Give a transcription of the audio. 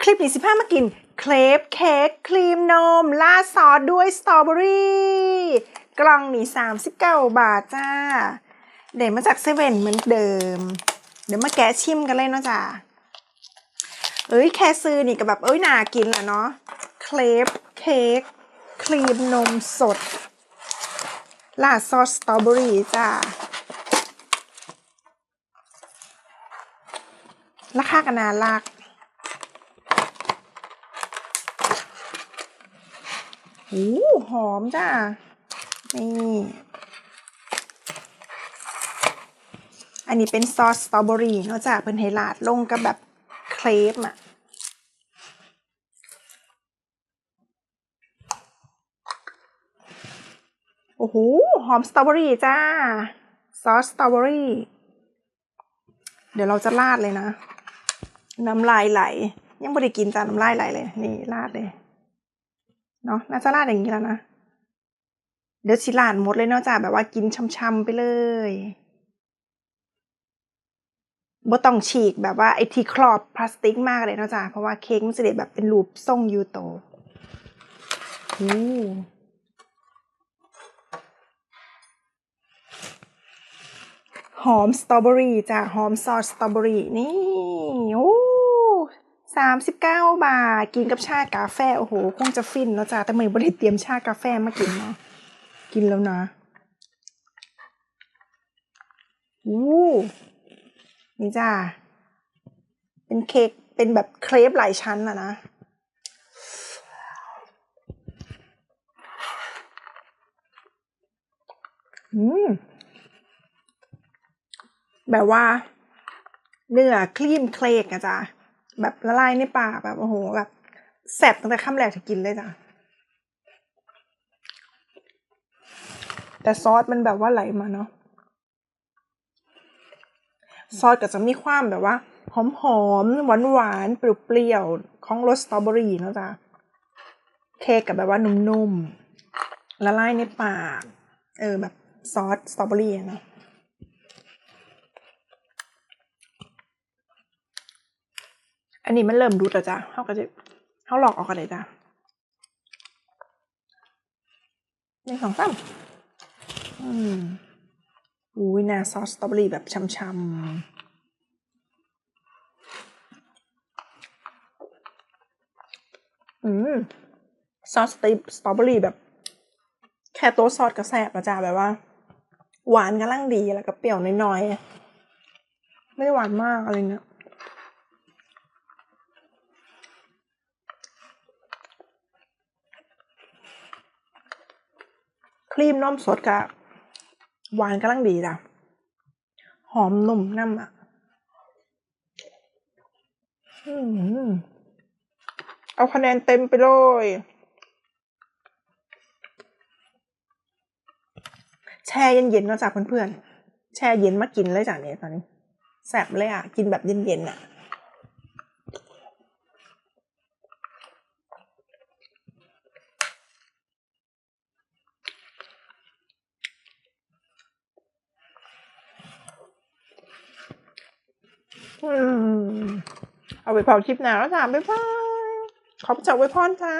คลิปนี้สิพามากินเครปเค้กครีมนมราดซอสด้วยสตรอเบอรี่กล่องนี้39 บาทจ้า เดี๋ยวมาจากเซเว่นเหมือนเดิม เดี๋ยวมาแกะชิมกันเลยเนาะจ้าเอ้ยแค่ซื้อนี่ก็แบบเอ้ยน่ากินแหละเนาะเครปเค้กครีมนมสดราดซอสสตรอเบอรี่จ้าราคากันนารัก โอ้หอมจ้านี่อันนี้เป็นซอสสตรอเบอรี่เนาะจ้าเพิ่นให้ราดลงกับแบบเครปอะโอ้โหหอมสตรอเบอรี่จ้า ซอสสตรอเบอรี่ เดี๋ยวเราจะราดเลยนะ น้ำลายไหล ยังไม่ได้กินจ้าน้ำลายไหลเลย นี่ราดเลย เนาะน่าจะราดอย่างนี้แล้วนะ เดี๋ยวชิลานหมดเลยเนาะจ้าแบบว่ากินช่ำๆไปเลยบ่ต้องฉีกแบบว่าไอ้ที่ครอบพลาสติกมากเลยเนาะจ้าเพราะว่าเค้กมันจะได้แบบเป็นรูปทรงยูโตอู้หอมสตรอเบอรี่จ้าหอมซอสสตรอเบอรี่นี่ สามสิบเก้าบาท กินกับชากาแฟ โอ้โห คงจะฟินแล้วจ้าแต่ไม่ได้เตรียมชากาแฟมากินเนาะกินแล้วนะอู้นี่จ้าเป็นเค้กเป็นแบบเครปหลายชั้นอะนะอืมแบบว่าเนื้อคลีนเคลกอะจ้ะ แบบละลายในปากแบบโอ้โหแบบแซ่บตั้งแต่คำแรกที่กินเลยจ้ะแต่ซอสมันแบบว่าไหลมาเนาะซอสก็จะมีความแบบว่า หอมหอมหวานหวานเปรี้ยวของรสสตรอเบอรี่เนาะจ้ะเค้กกับแบบว่านุ่มๆละลายในปาก เออแบบซอสสตรอเบอรี่เนาะ อันนี้มันเริ่มรุดแล้วจ้ะเขาก็จะเขาหลอกออกกันเลยจ้ะหนึ่งสองสามอืมอุ้ยน่าซอสสตรอเบอรี่แบบช่ำๆอืมซอสสตรสตรอเบอรี่แบบ แค่โต๊ะซอสก็แซ่บแล้วจ้ะแบบว่า หวานกำลังดีแล้วก็เปรี้ยวน้อยๆ ไม่ได้หวานมากอะไรเงี้ย ครีมนมสดกับหวานกำลังดีจ้ะหอมนุ่มน้ำอะเอาคะแนนเต็มไปเลยแช่เย็นๆนะจ้ะเพื่อนๆแช่เย็นมากินเลยจ้ะเนี่ยตอนนี้แซ่บเลยอะ กินแบบเย็นๆอะ เอาไปเผาคลิปหนาแล้วจ้าบ๊ายบายขอบใจไว้พรค่ะ